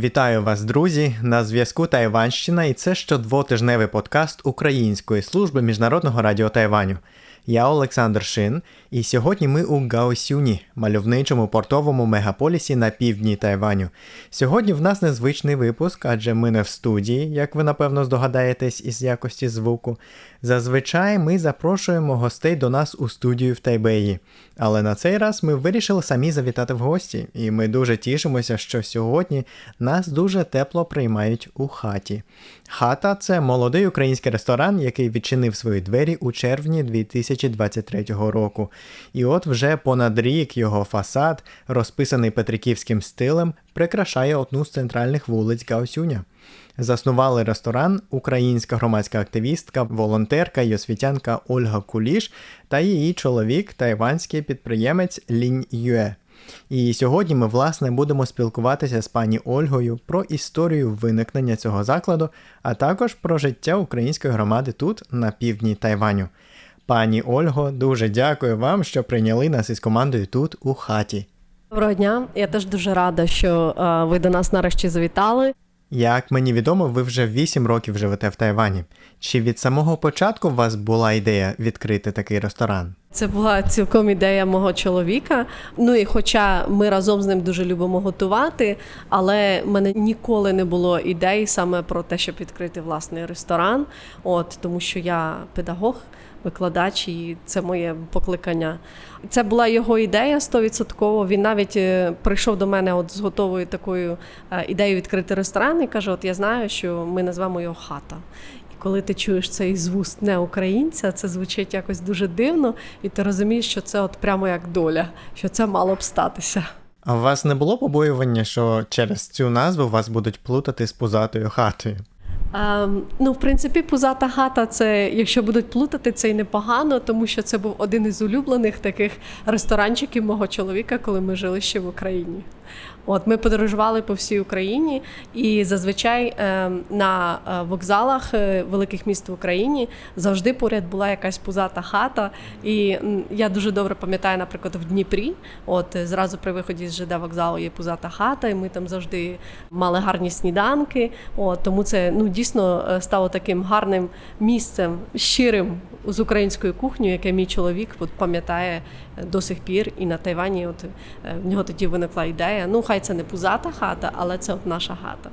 Вітаю вас, друзі! На зв'язку Тайванщина, і це щодвотижневий подкаст Української служби міжнародного радіо Тайваню. Я Олександр Шин, і сьогодні ми у Гаосюні, мальовничому портовому мегаполісі на півдні Тайваню. Сьогодні в нас незвичний випуск, адже ми не в студії, як ви напевно здогадаєтесь із якості звуку. Зазвичай ми запрошуємо гостей до нас у студію в Тайбеї. Але на цей раз ми вирішили самі завітати в гості, і ми дуже тішимося, що сьогодні нас дуже тепло приймають у хаті. Хата це молодий український ресторан, який відчинив свої двері у червні 2023 року. І от вже понад рік його фасад, розписаний петриківським стилем, прикрашає одну з центральних вулиць Гаосюня. Заснували ресторан українська громадська активістка, волонтерка і освітянка Ольга Куліш та її чоловік, тайванський підприємець Лінь Юе. І сьогодні ми, власне, будемо спілкуватися з пані Ольгою про історію виникнення цього закладу, а також про життя української громади тут, на півдні Тайваню. Пані Ольго, дуже дякую вам, що прийняли нас із командою тут у хаті. Доброго дня. Я теж дуже рада, що е, ви до нас нарешті завітали. Як мені відомо, ви вже 8 років живете в Тайвані. Чи від самого початку у вас була ідея відкрити такий ресторан? Це була цілком ідея мого чоловіка. Ну і хоча ми разом з ним дуже любимо готувати, але в мене ніколи не було ідей саме про те, щоб відкрити власний ресторан. От тому, що я педагог, викладач, і це моє покликання. Це була його ідея стовідсотково. Він навіть е, прийшов до мене от з готовою такою е, ідеєю відкрити ресторан і каже: От я знаю, що ми назвемо його хата. Коли ти чуєш цей з вуст не українця, це звучить якось дуже дивно, і ти розумієш, що це от прямо як доля, що це мало б статися. А у вас не було побоювання, що через цю назву вас будуть плутати з пузатою хатою? Ем, ну, в принципі, пузата хата, це якщо будуть плутати, це й непогано, тому що це був один із улюблених таких ресторанчиків мого чоловіка, коли ми жили ще в Україні. От ми подорожували по всій Україні, і зазвичай е, на е, вокзалах е, великих міст в Україні завжди поряд була якась пузата хата. І я дуже добре пам'ятаю, наприклад, в Дніпрі. От зразу при виході з ЖД вокзалу є пузата хата, і ми там завжди мали гарні сніданки. От тому це ну дійсно е, стало таким гарним місцем, щирим з українською кухнею, яке мій чоловік пам'ятає до сих пір. І на Тайвані, от в нього тоді виникла ідея. Ну, хай це не пузата хата, але це от наша хата.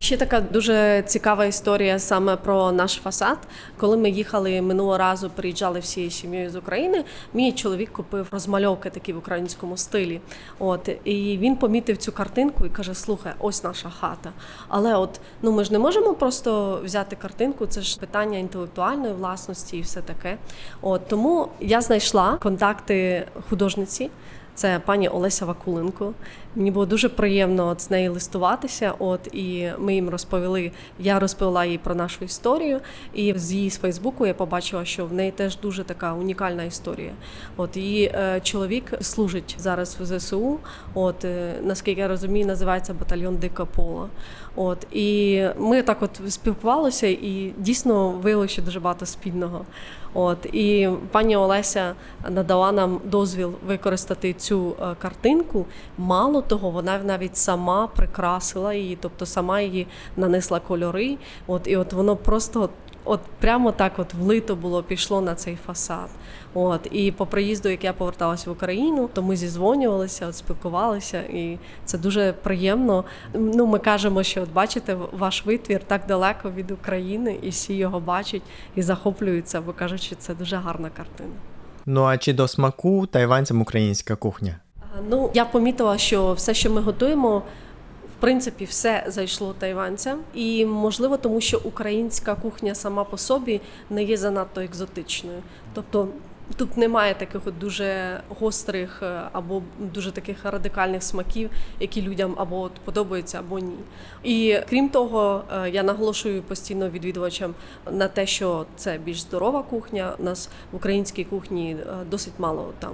Ще така дуже цікава історія саме про наш фасад. Коли ми їхали минулого разу, приїжджали всією сім'єю з України. Мій чоловік купив розмальовки такі в українському стилі. От і він помітив цю картинку і каже: Слухай, ось наша хата. Але от ну ми ж не можемо просто взяти картинку. Це ж питання інтелектуальної власності і все таке. От тому я знайшла контакти художниці. Це пані Олеся Вакуленко. Мені було дуже приємно от з нею листуватися. От і ми їм розповіли. Я розповіла їй про нашу історію. І з її з Фейсбуку я побачила, що в неї теж дуже така унікальна історія. От її е, чоловік служить зараз в ЗСУ. От е, наскільки я розумію, називається батальйон Дика Пола. От і ми так от спілкувалися, і дійсно виявилося що дуже багато спільного. От і пані Олеся надала нам дозвіл використати цю е, картинку. Мало того, вона навіть сама прикрасила її, тобто сама її нанесла кольори. От і от воно просто. От прямо так, от влито було, пішло на цей фасад. От і по приїзду, як я поверталася в Україну, то ми зізвонювалися, от спілкувалися, і це дуже приємно. Ну, ми кажемо, що от бачите, ваш витвір так далеко від України, і всі його бачать і захоплюються, бо кажуть, що це дуже гарна картина. Ну а чи до смаку тайванцям українська кухня? Ну, я помітила, що все, що ми готуємо, в принципі, все зайшло тайванцям, і можливо, тому що українська кухня сама по собі не є занадто екзотичною. Тобто тут немає таких от дуже гострих е, або дуже таких радикальних смаків, які людям або от подобаються, або ні. І крім того, е, я наголошую постійно відвідувачам на те, що це більш здорова кухня. У нас в українській кухні е, досить мало там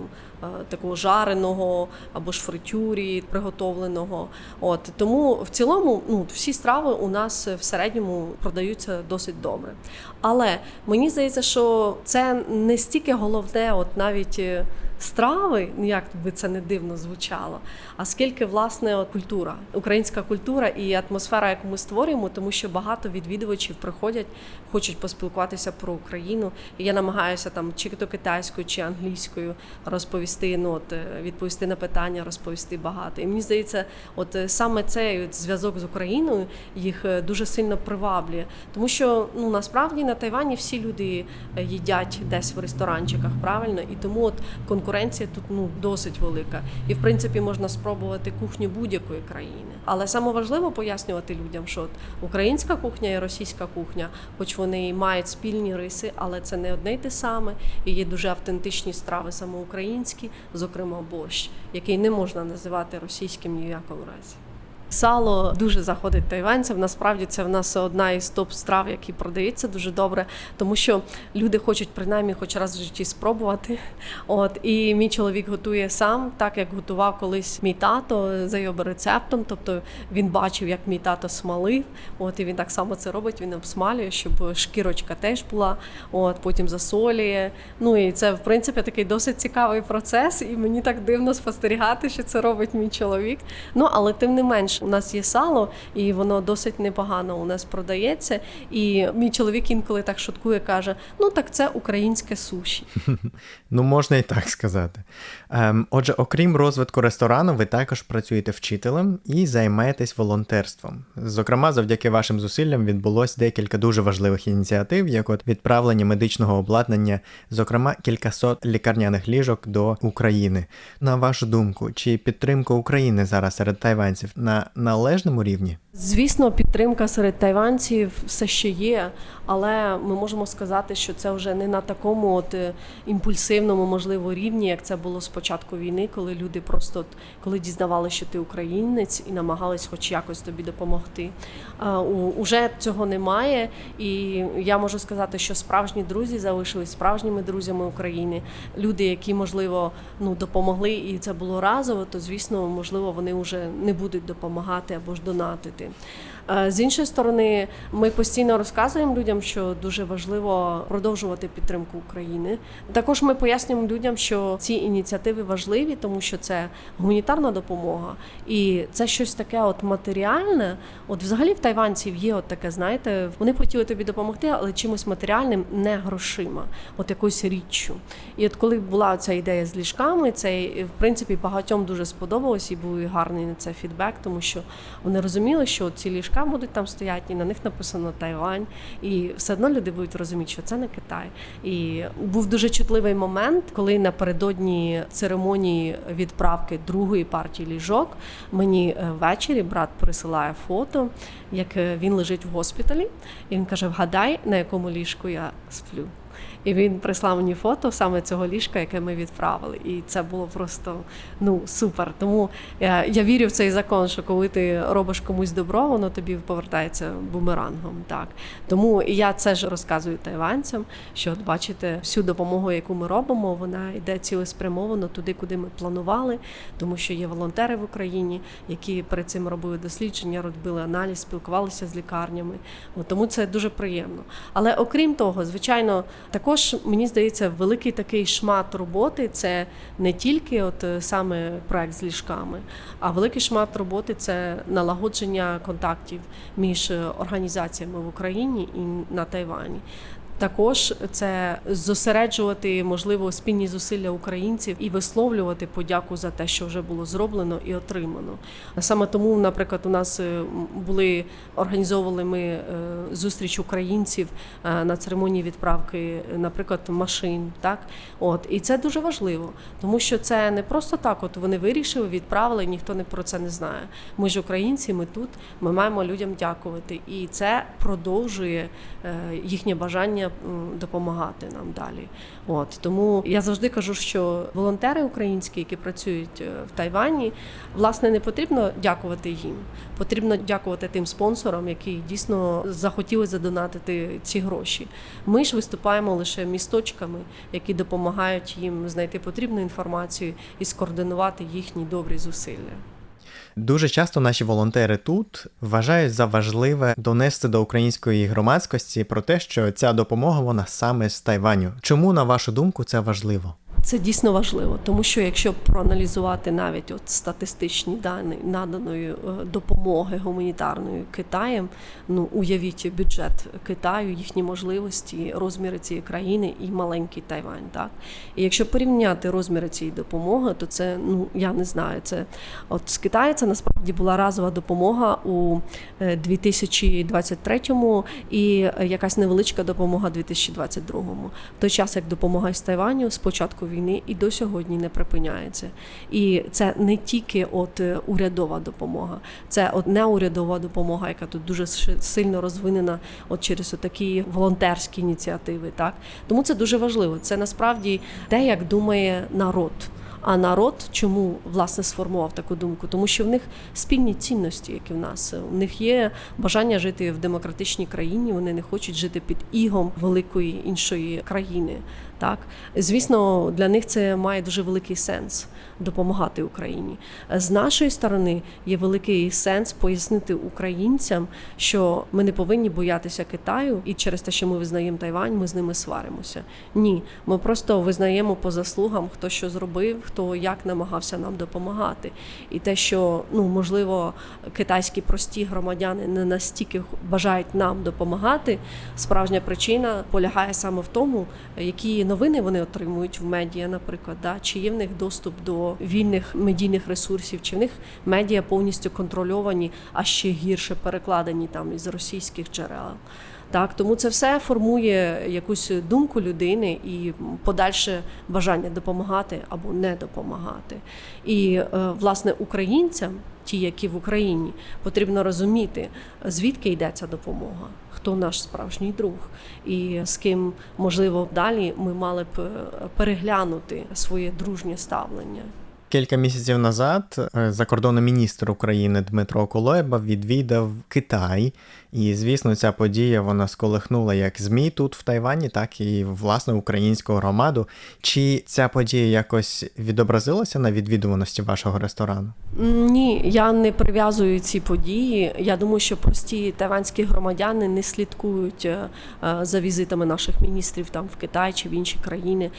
такого жареного або ж фритюрі приготовленого. От тому в цілому, ну всі страви у нас в середньому продаються досить добре. Але мені здається, що це не стільки головне головне, от навіть е, страви, ну, як би це не дивно звучало, а скільки власне от, культура, українська культура і атмосфера, яку ми створюємо, тому що багато відвідувачів приходять, хочуть поспілкуватися про Україну. І я намагаюся там чи то китайською, чи англійською розповісти, ну от е, відповісти на питання, розповісти багато. І мені здається, от е, саме цей от зв'язок з Україною їх е, дуже сильно приваблює, тому що ну насправді на Тайвані всі люди їдять десь в ресторанчиках, правильно, і тому от конкуренція тут ну досить велика. І в принципі можна спробувати кухню будь-якої країни. Але саме важливо пояснювати людям, що от українська кухня і російська кухня, хоч вони і мають спільні риси, але це не одне й те саме. І є дуже автентичні страви саме українські, зокрема борщ, який не можна називати російським ніякому разі. Сало дуже заходить тайванцям. Насправді це в нас одна із топ страв, які продається дуже добре, тому що люди хочуть принаймні хоч раз в житті спробувати. От і мій чоловік готує сам, так як готував колись мій тато за його рецептом. Тобто він бачив, як мій тато смалив. От і він так само це робить. Він обсмалює, щоб шкірочка теж була. От потім засолює. Ну і це в принципі такий досить цікавий процес, і мені так дивно спостерігати, що це робить мій чоловік. Ну але тим не менш, у нас є сало, і воно досить непогано у нас продається. І мій чоловік інколи так шуткує, каже: ну так це українське суші. Ну, можна і так сказати. Ем, отже, окрім розвитку ресторану, ви також працюєте вчителем і займаєтесь волонтерством. Зокрема, завдяки вашим зусиллям відбулось декілька дуже важливих ініціатив, як от відправлення медичного обладнання, зокрема кількасот лікарняних ліжок до України. На вашу думку, чи підтримка України зараз серед тайванців на належному рівні? Звісно, підтримка серед тайванців все ще є, але ми можемо сказати, що це вже не на такому от е, імпульсивному, можливо, рівні, як це було з початку війни, коли люди просто коли дізнавалися, що ти українець, і намагались хоч якось тобі допомогти. Уже цього немає, і я можу сказати, що справжні друзі залишились справжніми друзями України. Люди, які можливо ну допомогли, і це було разово, то звісно, можливо, вони вже не будуть допомагати або ж донатити. Е, З іншої сторони, ми постійно розказуємо людям, що дуже важливо продовжувати підтримку України. Також ми пояснюємо людям, що ці ініціативи важливі, тому що це гуманітарна допомога, і це щось таке, от матеріальне. От взагалі в тайванців є от таке, знаєте, вони б хотіли тобі допомогти, але чимось матеріальним, не грошима, от якоюсь річчю. І от коли була ця ідея з ліжками, це в принципі багатьом дуже сподобалось і був гарний на це фідбек, тому що вони розуміли, що ці ліжка будуть там стоять, і на них написано Тайвань, і все одно люди будуть розуміти, що це не Китай. І був дуже чутливий момент, коли напередодні церемонії відправки другої партії ліжок мені е, ввечері брат присилає фото, як е, він лежить в госпіталі, і він каже: Вгадай, на якому ліжку я сплю. І він прислав мені фото саме цього ліжка, яке ми відправили. І це було просто ну супер. Тому я, я вірю в цей закон, що коли ти робиш комусь добро, воно тобі повертається бумерангом. Так тому я це ж розказую тайванцям, що от бачите, всю допомогу, яку ми робимо, вона йде цілеспрямовано туди, куди ми планували, тому що є волонтери в Україні, які перед цим робили дослідження, робили аналіз, спілкувалися з лікарнями. От, тому це дуже приємно. Але окрім того, звичайно, також мені здається, великий такий шмат роботи це не тільки от е, саме проект з ліжками, а великий шмат роботи це налагодження контактів між е, організаціями в Україні і на Тайвані. Також це зосереджувати можливо спільні зусилля українців і висловлювати подяку за те, що вже було зроблено і отримано. Саме тому, наприклад, у нас е, були організовували ми е, зустріч українців е, на церемонії відправки, наприклад, машин. Так, от і це дуже важливо, тому що це не просто так. От вони вирішили, відправили, ніхто не про це не знає. Ми ж українці, ми тут, ми маємо людям дякувати, і це продовжує їхнє бажання м, допомагати нам далі. От тому я завжди кажу, що волонтери українські, які працюють е, в Тайвані, власне, не потрібно дякувати їм. Потрібно дякувати тим спонсорам, які дійсно захотіли задонатити ці гроші. Ми ж виступаємо лише місточками, які допомагають їм знайти потрібну інформацію і скоординувати їхні добрі зусилля. Дуже часто наші волонтери тут вважають за важливе донести до української громадськості про те, що ця допомога вона саме з Тайваню. Чому, на вашу думку, це важливо? Це дійсно важливо, тому що якщо проаналізувати навіть от статистичні дані наданої е, допомоги гуманітарної Китаєм, ну уявіть бюджет Китаю, їхні можливості, розміри цієї країни і маленький Тайвань. Так і якщо порівняти розміри цієї допомоги, то це ну я не знаю. Це от з Китаю це насправді була разова допомога у е, 2023-му і е, якась невеличка допомога 2022-му. В той час як допомога із Тайваню з початку війни і до сьогодні не припиняється. І це не тільки от е, урядова допомога, це от неурядова допомога, яка тут дуже сильно розвинена, от через такі волонтерські ініціативи. Так тому це дуже важливо. Це насправді те, як думає народ. А народ чому власне сформував таку думку? Тому що в них спільні цінності, як і в нас. У них є бажання жити в демократичній країні. Вони не хочуть жити під ігом великої іншої країни. Так, звісно, для них це має дуже великий сенс допомагати Україні. З нашої сторони є великий сенс пояснити українцям, що ми не повинні боятися Китаю, і через те, що ми визнаємо Тайвань, ми з ними сваримося. Ні, ми просто визнаємо по заслугам, хто що зробив, хто як намагався нам допомагати. І те, що ну можливо китайські прості громадяни не настільки бажають нам допомагати. Справжня причина полягає саме в тому, які новини вони отримують в медіа, наприклад, да? чи є в них доступ до вільних медійних ресурсів, чи в них медіа повністю контрольовані, а ще гірше перекладені там із російських джерел. Так, тому це все формує якусь думку людини і подальше бажання допомагати або не допомагати. І е, власне українцям, ті, які в Україні, потрібно розуміти, звідки йде ця допомога, хто наш справжній друг, і з ким можливо далі ми мали б е, переглянути своє дружнє ставлення. Кілька місяців назад е, закордонний міністр України Дмитро Кулеба відвідав Китай, і звісно, ця подія вона сколихнула як ЗМІ тут в Тайвані, так і власне українську громаду. Чи ця подія якось відобразилася на відвідуваності вашого ресторану? Ні, я не прив'язую ці події. Я думаю, що прості тайванські громадяни не слідкують е, за візитами наших міністрів там в Китай чи в інші країни.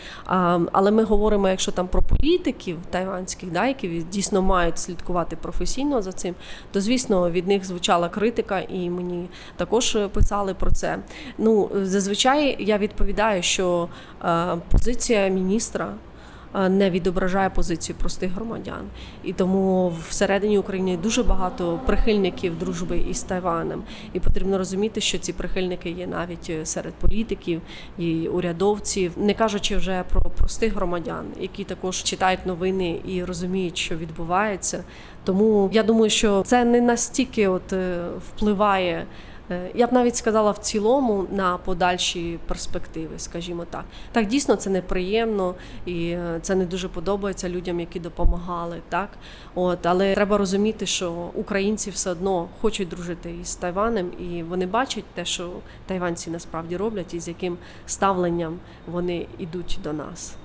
Але ми говоримо, якщо там про політиків тайванських, да, які дійсно мають слідкувати професійно за цим, то звісно від них звучала критика, і мені також писали про це. Ну зазвичай я відповідаю, що е, позиція міністра е, не відображає позицію простих громадян. І тому всередині України дуже багато прихильників дружби із Тайванем. І потрібно розуміти, що ці прихильники є навіть е, серед політиків і урядовців, не кажучи вже про простих громадян, які також читають новини і розуміють, що відбувається. Тому я думаю, що це не настільки от е, впливає. Е, Я б навіть сказала в цілому на подальші перспективи, скажімо так. Так дійсно це неприємно і е, це не дуже подобається людям, які допомагали. Так, от але треба розуміти, що українці все одно хочуть дружити із Тайванем, і вони бачать те, що тайванці насправді роблять, і з яким ставленням вони йдуть до нас.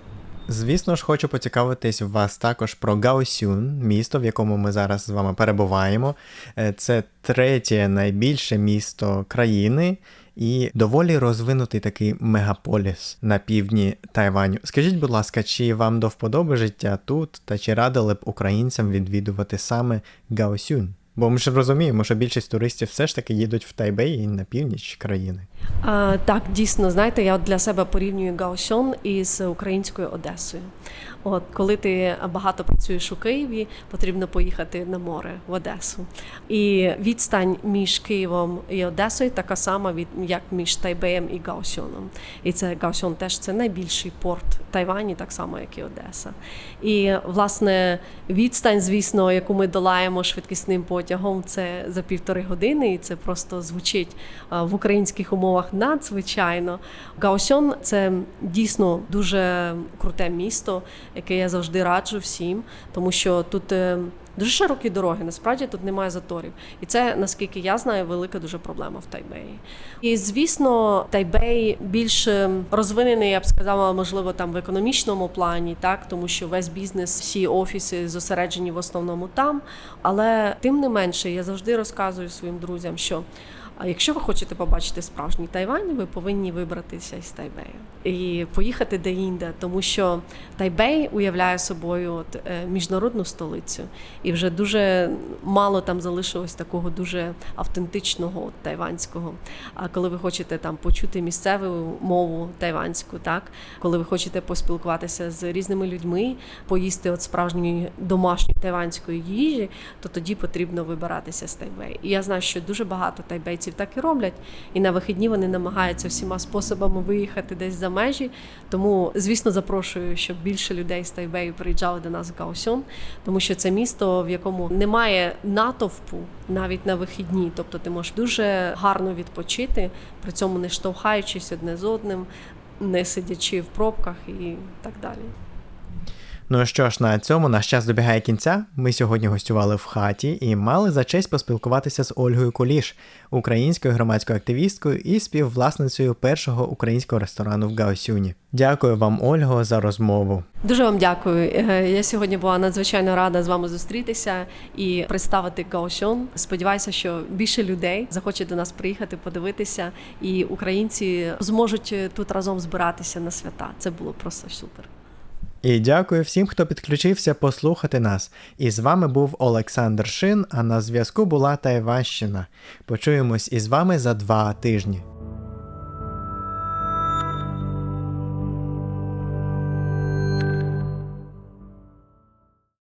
Звісно ж, хочу поцікавитись вас також про Гаосюн, місто, в якому ми зараз з вами перебуваємо. Е, Це третє найбільше місто країни і доволі розвинутий такий мегаполіс на півдні Тайваню. Скажіть, будь ласка, чи вам до вподоби життя тут, та чи радили б українцям відвідувати саме Гаосюн? Бо ми ж розуміємо, що більшість туристів все ж таки їдуть в Тайбей і на північ країни. А, так, дійсно, знаєте, я для себе порівнюю Гаосьон із українською Одесою. От коли ти багато працюєш у Києві, потрібно поїхати на море в Одесу. І відстань між Києвом і Одесою така сама від як між Тайбеєм і Гаосьоном. І це Гаосьон теж це найбільший порт Тайвані, так само як і Одеса. І власне відстань, звісно, яку ми долаємо швидкісним потягом, це за півтори години, і це просто звучить в українських умовах надзвичайно. Гаосьон це дійсно дуже круте місто, яке я завжди раджу всім, тому що тут. е, Дуже широкі дороги. Насправді тут немає заторів. І це, наскільки я знаю, велика дуже проблема в Тайбеї. І звісно, Тайбей більш е, розвинений, я б сказала, можливо, там в економічному плані, так тому що весь бізнес, всі офіси зосереджені в основному там. Але тим не менше, я завжди розказую своїм друзям, що. А якщо ви хочете побачити справжній Тайвань, ви повинні вибратися із Тайбею і поїхати де-інде, тому що Тайбей уявляє собою от, е, міжнародну столицю, і вже дуже мало там залишилось такого дуже автентичного от, тайванського. А коли ви хочете там почути місцеву мову тайванську, так коли ви хочете поспілкуватися з різними людьми, поїсти от справжньої домашньої тайванської їжі, то тоді потрібно вибиратися з Тайбею. І я знаю, що дуже багато тайбейців так і роблять, і на вихідні вони намагаються всіма способами виїхати десь за межі. Тому, звісно, запрошую, щоб більше людей з Тайбею приїжджали до нас в Гаосьон, тому що це місто, в якому немає натовпу навіть на вихідні. Тобто ти можеш дуже гарно відпочити, при цьому не штовхаючись одне з одним, не сидячи в пробках і так далі. Ну що ж, на цьому наш час добігає кінця. Ми сьогодні гостювали в хаті і мали за честь поспілкуватися з Ольгою Куліш, українською громадською активісткою і співвласницею першого українського ресторану в Гаосюні. Дякую вам, Ольго, за розмову. Дуже вам дякую. Е, Я сьогодні була надзвичайно рада з вами зустрітися і представити Гаосьон. Сподіваюся, що більше людей захоче до нас приїхати, подивитися, і українці зможуть тут разом збиратися на свята. Це було просто супер. І дякую всім, хто підключився послухати нас. І з вами був Олександр Шин, а на зв'язку була Тайващина. Почуємось із вами за два тижні.